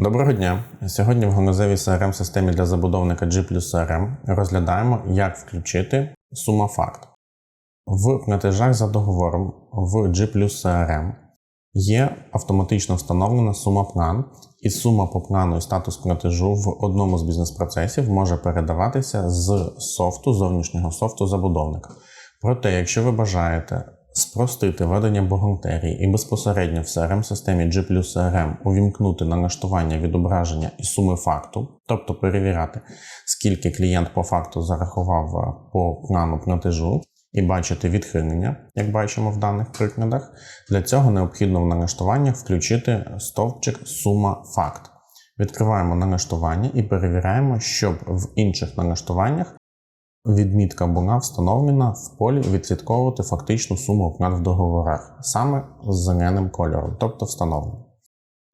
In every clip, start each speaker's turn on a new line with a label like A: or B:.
A: Доброго дня! Сьогодні в ганузевій crm системі для забудовника G CRM розглядаємо, як включити сума факт. В платежах за договором в G CRM є автоматично встановлена сума план, і сума по плану і статус платежу в одному з бізнес-процесів може передаватися з софту, зовнішнього софту забудовника. Проте, якщо ви бажаєте спростити ведення бухгалтерії і безпосередньо в CRM-системі G CRM увімкнути налаштування відображення і суми факту, тобто перевіряти, скільки клієнт по факту зарахував е, по плану платежу, і бачити відхилення, як бачимо в даних прикладах, для цього необхідно в налаштуваннях включити стовпчик сума факт. Відкриваємо налаштування і перевіряємо, щоб в інших налаштуваннях відмітка була встановлена в полі відслідковувати фактичну суму оплат в договорах, саме з зеленим кольором, тобто встановлено.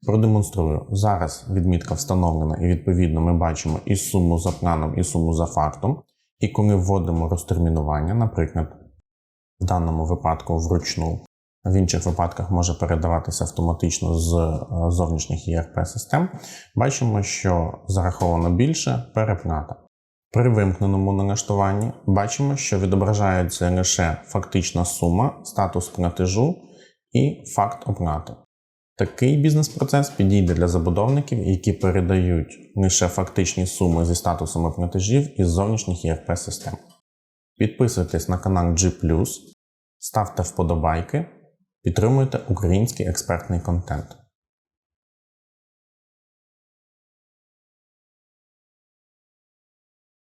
A: Продемонструю. Зараз відмітка встановлена, і відповідно ми бачимо і суму за планом, і суму за фактом. І коли вводимо розтермінування, наприклад, в даному випадку вручну, в інших випадках може передаватися автоматично з е, зовнішніх ERP-систем, бачимо, що зараховано більше переплата. При вимкненому налаштуванні бачимо, що відображається лише фактична сума, статус платежу і факт оплати. Такий бізнес-процес підійде для забудовників, які передають лише фактичні суми зі статусами платежів із зовнішніх ERP-систем. Підписуйтесь на канал G+, ставте вподобайки, підтримуйте український експертний контент.